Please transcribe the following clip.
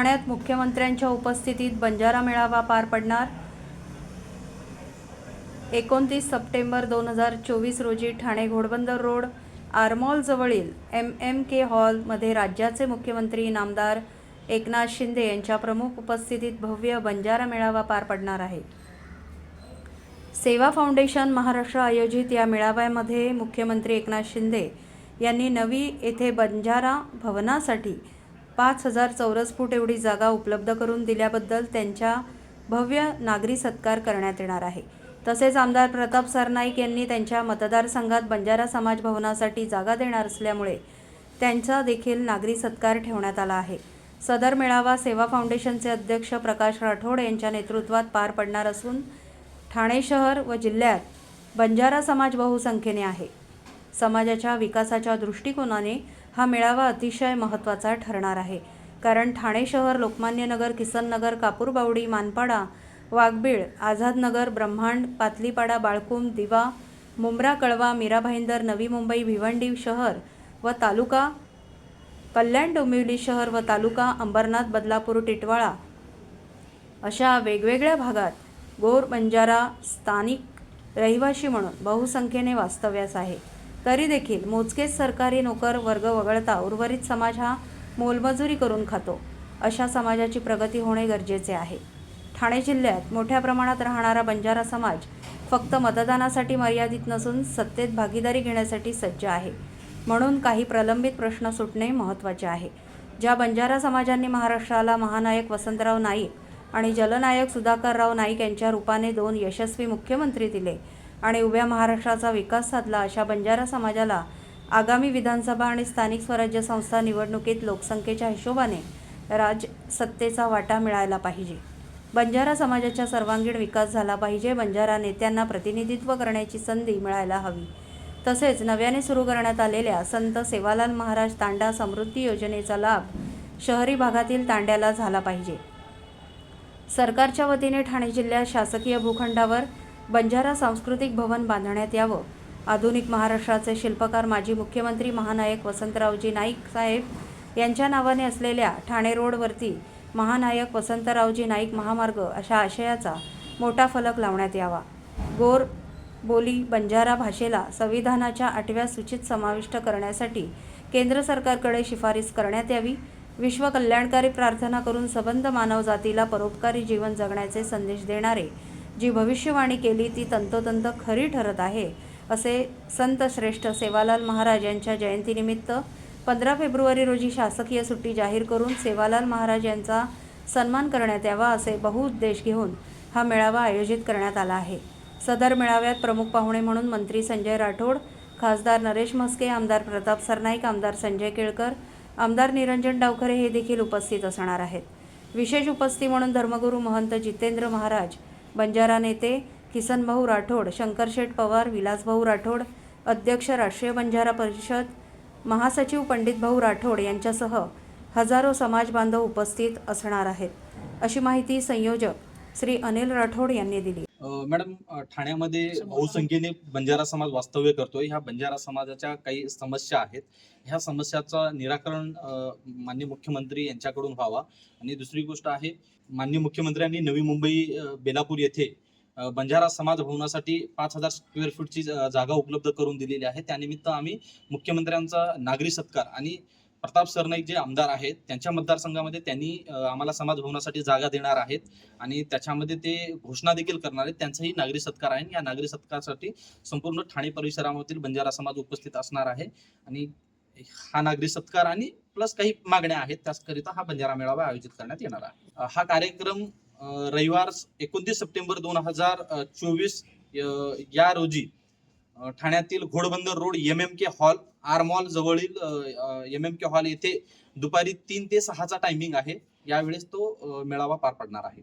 ठाण्यात मुख्यमंत्र्यांच्या उपस्थितीत बंजारा मेळावा पार पडणार. एकोणतीस सप्टेंबर दोन हजार चोवीस रोजी ठाणे घोडबंदर रोड आरमॉलजवळील एम एम के हॉलमध्ये राज्याचे मुख्यमंत्री नामदार एकनाथ शिंदे यांच्या प्रमुख उपस्थितीत भव्य बंजारा मेळावा पार पडणार आहे. सेवा फाउंडेशन महाराष्ट्र आयोजित या मेळाव्यामध्ये मुख्यमंत्री एकनाथ शिंदे यांनी नवी येथे बंजारा भवनासाठी पाच हजार चौरस फूट एवढी जागा उपलब्ध करून दिल्याबद्दल त्यांच्या भव्य नागरी सत्कार करण्यात येणार आहे. तसेच आमदार प्रताप सरनाईक यांनी त्यांच्या मतदारसंघात बंजारा समाज भवनासाठी जागा देणार असल्यामुळे त्यांचा देखील नागरी सत्कार ठेवण्यात आला आहे. सदर मेळावा सेवा फाउंडेशनचे अध्यक्ष प्रकाश राठोड यांच्या नेतृत्वात पार पडणार असून ठाणे शहर व जिल्ह्यात बंजारा समाज बहुसंख्येने आहे. समाजाच्या विकासाच्या दृष्टिकोनाने हा मेळावा अतिशय महत्त्वाचा ठरणार आहे. कारण ठाणे शहर लोकमान्य नगर किसन नगर कापूरबावडी मानपाडा वाघबीळ आझादनगर ब्रह्मांड पातलीपाडा बाळकुम दिवा मुंब्रा कळवा मीरा भाईंदर नवी मुंबई भिवंडी शहर व तालुका कल्याण डोंबिवली शहर व तालुका अंबरनाथ बदलापूर टिटवाळा अशा वेगवेगळ्या भागात गोर बंजारा स्थानिक रहिवाशी म्हणून बहुसंख्येने वास्तव्यास आहे. तरी देखील मोजकेच सरकारी नोकर वर्ग वगळता उर्वरित समाज हा मोलमजुरी करून खातो. अशा समाजाची प्रगती होणे गरजेचे आहे. ठाणे जिल्ह्यात मोठ्या प्रमाणात राहणारा बंजारा समाज फक्त मतदानासाठी मर्यादित नसून सत्तेत भागीदारी घेण्यासाठी सज्ज आहे. म्हणून काही प्रलंबित प्रश्न सुटणे महत्त्वाचे आहे. ज्या बंजारा समाजांनी महाराष्ट्राला महानायक वसंतराव नाईक आणि जलनायक सुधाकरराव नाईक यांच्या रूपाने दोन यशस्वी मुख्यमंत्री दिले आणि उभ्या महाराष्ट्राचा विकास साधला अशा बंजारा समाजाला आगामी विधानसभा आणि स्थानिक स्वराज्य संस्था निवडणुकीत लोकसंख्येच्या हिशोबाने राज सत्तेचा वाटा मिळायला पाहिजे. बंजारा समाजाचा सर्वांगीण विकास झाला पाहिजे बंजारा नेत्यांना प्रतिनिधित्व करण्याची संधी मिळायला हवी. तसेच नव्याने सुरू करण्यात आलेल्या संत सेवालाल महाराज तांडा समृद्धी योजनेचा लाभ शहरी भागातील तांड्याला झाला पाहिजे. सरकारच्या वतीने ठाणे जिल्ह्यात शासकीय भूखंडावर बंजारा सांस्कृतिक भवन बांधण्यात यावं. आधुनिक महाराष्ट्राचे शिल्पकार माजी मुख्यमंत्री महानायक वसंतरावजी नाईक साहेब यांच्या नावाने असलेल्या ठाणे रोडवरती महानायक वसंतरावजी नाईक महामार्ग अशा आशयाचा मोठा फलक लावण्यात यावा. गोर बोली बंजारा भाषेला संविधानाच्या आठव्या सूचीत समाविष्ट करण्यासाठी केंद्र सरकारकडे शिफारस करण्यात यावी. विश्व कल्याणकारी प्रार्थना करून सबंध मानवजातीला परोपकारी जीवन जगण्याचे संदेश देणारे जी भविष्यवाणी केली ती तंतोतंत खरी ठरत आहे असे संत श्रेष्ठ सेवालाल महाराज यांच्या जयंतीनिमित्त पंधरा फेब्रुवारी रोजी शासकीय सुट्टी जाहीर करून सेवालाल महाराज यांचा सन्मान करण्यात यावा असे बहुउद्देश घेऊन हा मेळावा आयोजित करण्यात आला आहे. सदर मेळाव्यात प्रमुख पाहुणे म्हणून मंत्री संजय राठोड खासदार नरेश म्हस्के आमदार प्रताप सरनाईक आमदार संजय केळकर आमदार निरंजन डावखरे हे देखील उपस्थित असणार आहेत. विशेष उपस्थिती म्हणून धर्मगुरू महंत जितेंद्र महाराज बंजारा नेते किसनभाऊ राठोड शंकरशेठ पवार विलासभाऊ राठोड अध्यक्ष राष्ट्रीय बंजारा परिषद महासचिव पंडितभाऊ राठोड यांच्यासह हजारो समाज बांधव उपस्थित असणार आहेत. अशी माहिती संयोजक श्री अनिल राठोड यांनी दिली. मॅडम ठाण्यामध्ये बहुसंख्येने बंजारा समाज वास्तव्य करतोय. ह्या बंजारा समाजाच्या काही समस्या आहेत. ह्या समस्याचं निराकरण अ, माननीय मुख्यमंत्री यांच्याकडून व्हावा. आणि दुसरी गोष्ट आहे माननीय मुख्यमंत्र्यांनी नवी मुंबई बेलापूर येथे बंजारा समाज भवनासाठी पाच हजार स्क्वेअर फूटची जागा उपलब्ध करून दिलेली आहे. त्यानिमित्त आम्ही मुख्यमंत्र्यांचा नागरी सत्कार आणि प्रताप सरनाईक जे आमदार आहेत त्यांच्या मतदारसंघामध्ये त्यांनी आम्हाला समाज भवनासाठी जागा देणार आहेत आणि त्याच्यामध्ये ते घोषणा देखील करणार आहेत. त्यांचाही नागरी सत्कार आहे आणि या नागरी सत्कारासाठी संपूर्ण ठाणे परिसरामधील बंजारा समाज उपस्थित असणार आहे आणि हा नागरी सत्कार आणि प्लस काही मागण्या आहेत त्याचकरिता हा बंजारा मेळावा आयोजित करण्यात येणार आहे. हा कार्यक्रम रविवार एकोणतीस सप्टेंबर दोन हजार चोवीस या रोजी ठाण्यातील Ghodbunder road M M K hall R mall जवळील एम एम के हॉल येथे दुपारी तीन ते सहाचा टायमिंग आहे. यावेळेस तो मेळावा पार पडणार आहे.